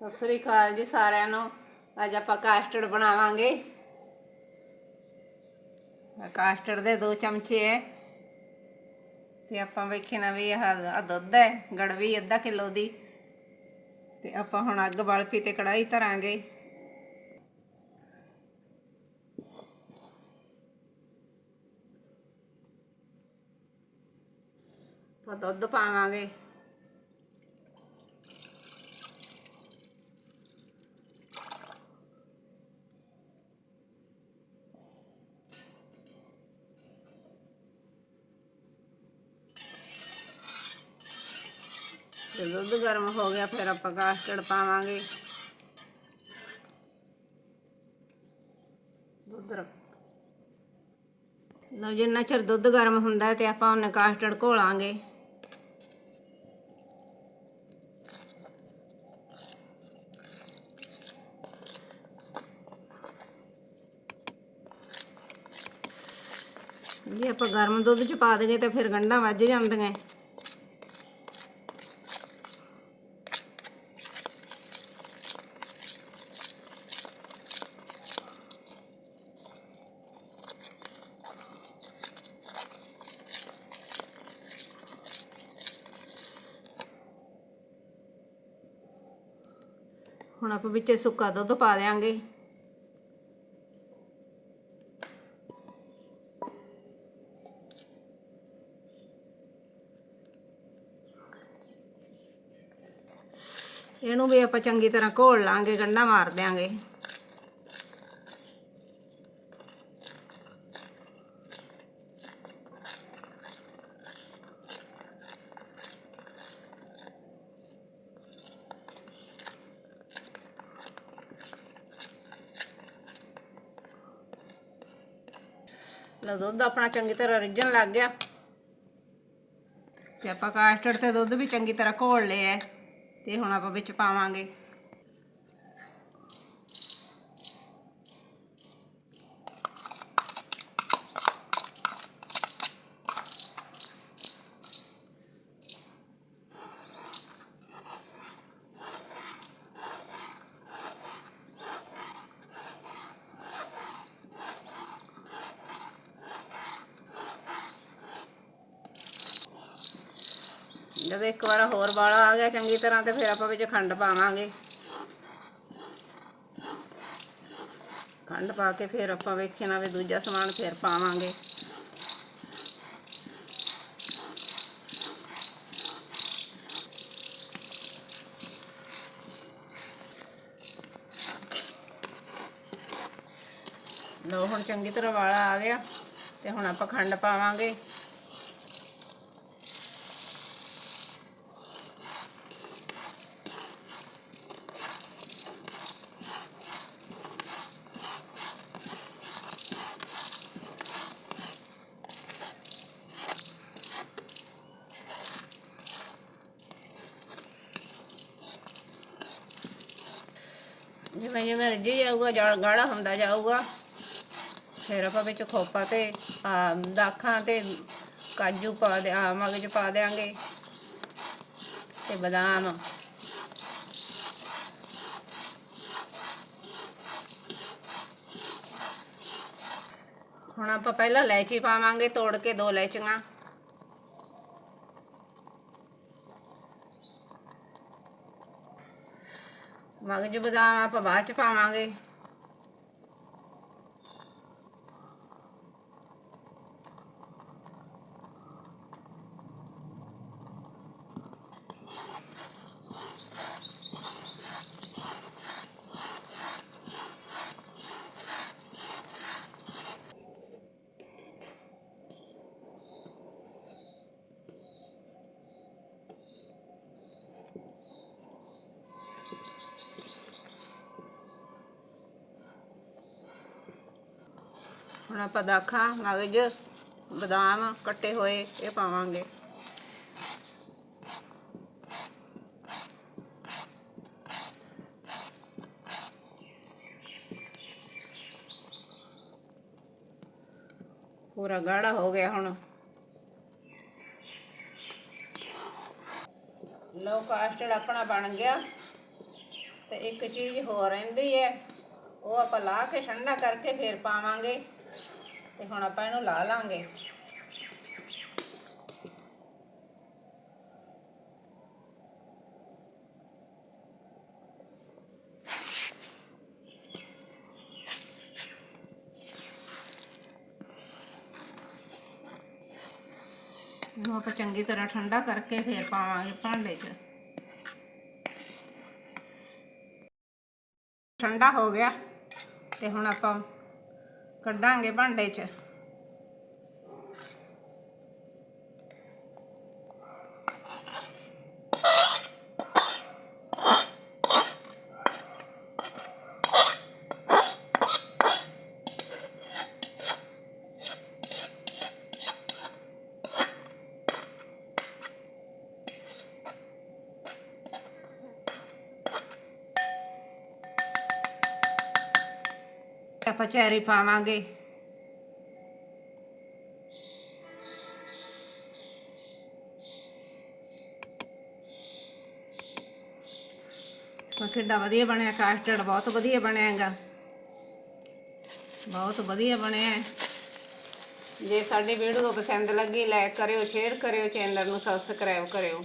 ਸਤਿ ਸ੍ਰੀ ਅਕਾਲ ਜੀ ਸਾਰਿਆਂ ਨੂੰ। ਅੱਜ ਆਪਾਂ ਕਾਸਟਰਡ ਬਣਾਵਾਂਗੇ। ਆਹ ਕਾਸਟਰਡ ਦੇ ਦੋ ਚਮਚੇ ਹੈ ਤੇ ਆਪਾਂ ਵੇਖੇ ਨਾ ਵੀ ਇਹ ਦੁੱਧ ਹੈ ਗੜਵੀ ਅੱਧਾ ਕਿਲੋ ਦੀ। ਤੇ ਆਪਾਂ ਹੁਣ ਅੱਗ ਬਾਲ ਪੀ ਤੇ ਕੜਾਈ ਧਰਾਂਗੇ। ਆਪਾਂ ਦੁੱਧ ਪਾਵਾਂਗੇ। ਤੇ ਦੁੱਧ ਗਰਮ ਹੋ ਗਿਆ, ਫਿਰ ਆਪਾਂ ਕਾਸਟਰਡ ਪਾਵਾਂਗੇ। ਦੁੱਧ ਰੱਖ। ਲਓ ਜਿੰਨਾ ਚਿਰ ਦੁੱਧ ਗਰਮ ਹੁੰਦਾ ਤੇ ਆਪਾਂ ਉਹਨੇ ਕਾਸਟਰਡ ਘੋਲਾਂਗੇ। ਜੇ, ਆਪਾਂ ਗਰਮ ਦੁੱਧ ਚ ਪਾ ਦਈਏ ਤਾਂ ਫਿਰ ਗੰਢਾਂ ਵੱਜ ਜਾਂਦੀਆਂ। ਹੁਣ ਆਪਾਂ ਵਿੱਚ ਸੁੱਕਾ ਦੁੱਧ ਪਾ ਦੇਾਂਗੇ ਇਹਨੂੰ ਵੀ ਆਪਾਂ ਚੰਗੀ ਤਰ੍ਹਾਂ ਘੋਲ ਲਾਂਗੇ, ਗੰਢਾ ਮਾਰ ਦਿਆਂਗੇ। ਲਓ ਦੁੱਧ ਆਪਣਾ ਚੰਗੀ ਤਰ੍ਹਾਂ ਰਿੱਝਣ ਲੱਗ ਗਿਆ। ਤੇ ਆਪਾਂ ਕਾਸਟਰਡ ਤੇ ਦੁੱਧ ਵੀ ਚੰਗੀ ਤਰ੍ਹਾਂ ਘੋਲ ਲਿਆ ਤੇ ਹੁਣ ਆਪਾਂ ਵਿੱਚ ਪਾਵਾਂਗੇ। ਜਦੋਂ ਇੱਕ ਵਾਰ ਹੋਰ ਵਾਲਾ ਆ ਗਿਆ ਚੰਗੀ ਤਰ੍ਹਾਂ ਤੇ ਫਿਰ ਆਪਾਂ ਵਿੱਚ ਖੰਡ ਪਾਵਾਂਗੇ। ਖੰਡ ਪਾ ਕੇ ਫਿਰ ਆਪਾਂ ਵੇਖਣਾ ਵੀ ਦੂਜਾ ਸਮਾਨ ਫਿਰ ਪਾਵਾਂਗੇ। ਲੋ ਹੁਣ ਚੰਗੀ ਤਰ੍ਹਾਂ ਵਾਲਾ ਆ ਗਿਆ ਤੇ ਹੁਣ ਆਪਾਂ ਖੰਡ ਪਾਵਾਂਗੇ। ਜਿਵੇਂ ਜਿਵੇਂ ਰਿੱਝੀ ਜਾਊਗਾ ਜਲ ਗਾੜਾ ਹੁੰਦਾ ਜਾਊਗਾ, ਫਿਰ ਆਪਾਂ ਵਿੱਚ ਖੋਪਾ ਤੇ ਦਾਖਾਂ ਤੇ ਕਾਜੂ ਪਾ ਦੇ ਆ ਮਗਜ ਪਾ ਦੇਾਂਗੇ ਤੇ ਬਦਾਮ। ਹੁਣ ਆਪਾਂ ਪਹਿਲਾਂ ਇਲਾਇਚੀ ਪਾਵਾਂਗੇ, ਤੋੜ ਕੇ ਦੋ ਇਲਾਇਚੀਆਂ। ਮਗਜ ਬਦਾਮ ਆਪਾਂ ਬਾਅਦ ਚ ਪਾਵਾਂਗੇ। ਹੁਣ ਆਪਾਂ ਮਗਜ ਬਦਾਮ ਕੱਟੇ ਹੋਏ, ਇਹ ਪਾਵਾਂਗੇ। ਪੂਰਾ ਗਾੜਾ ਹੋ ਗਿਆ ਹੁਣ। ਲੋ ਕਾਸਟਰਡ ਆਪਣਾ ਬਣ ਗਿਆ। ਤੇ ਇੱਕ ਚੀਜ਼ ਹੋਰ ਰਹਿੰਦੀ ਹੈ, ਉਹ ਆਪਾਂ ਲਾ ਕੇ ਠੰਡਾ ਕਰਕੇ ਫੇਰ ਪਾਵਾਂਗੇ। ਤੇ ਹੁਣ ਆਪਾਂ ਇਹਨੂੰ ਲਾ ਲਾਂਗੇ। ਇਹਨੂੰ ਆਪਾਂ ਚੰਗੀ ਤਰ੍ਹਾਂ ਠੰਡਾ ਕਰਕੇ ਫੇਰ ਪਾਵਾਂਗੇ ਭਾਂਡੇ 'ਚ। ਠੰਡਾ ਹੋ ਗਿਆ। ਤੇ ਹੁਣ ਆਪਾਂ ਕੱਢਾਂਗੇ ਭਾਂਡੇ 'ਚ। ਆਪਾਂ ਚੈਰੀ ਪਾਵਾਂਗੇ। ਉਹ ਕਿੱਡਾ ਵਧੀਆ ਬਣਿਆ ਕਾਸਟਰਡ ਬਹੁਤ ਵਧੀਆ ਬਣਿਆ ਹੈਗਾ। ਬਹੁਤ ਵਧੀਆ ਬਣਿਆ ਜੇ ਸਾਡੀ ਵੀਡੀਓ ਪਸੰਦ ਲੱਗੀ ਲਾਈਕ ਕਰਿਓ ਸ਼ੇਅਰ ਕਰਿਓ ਚੈਨਲ ਨੂੰ ਸਬਸਕ੍ਰਾਈਬ ਕਰਿਓ।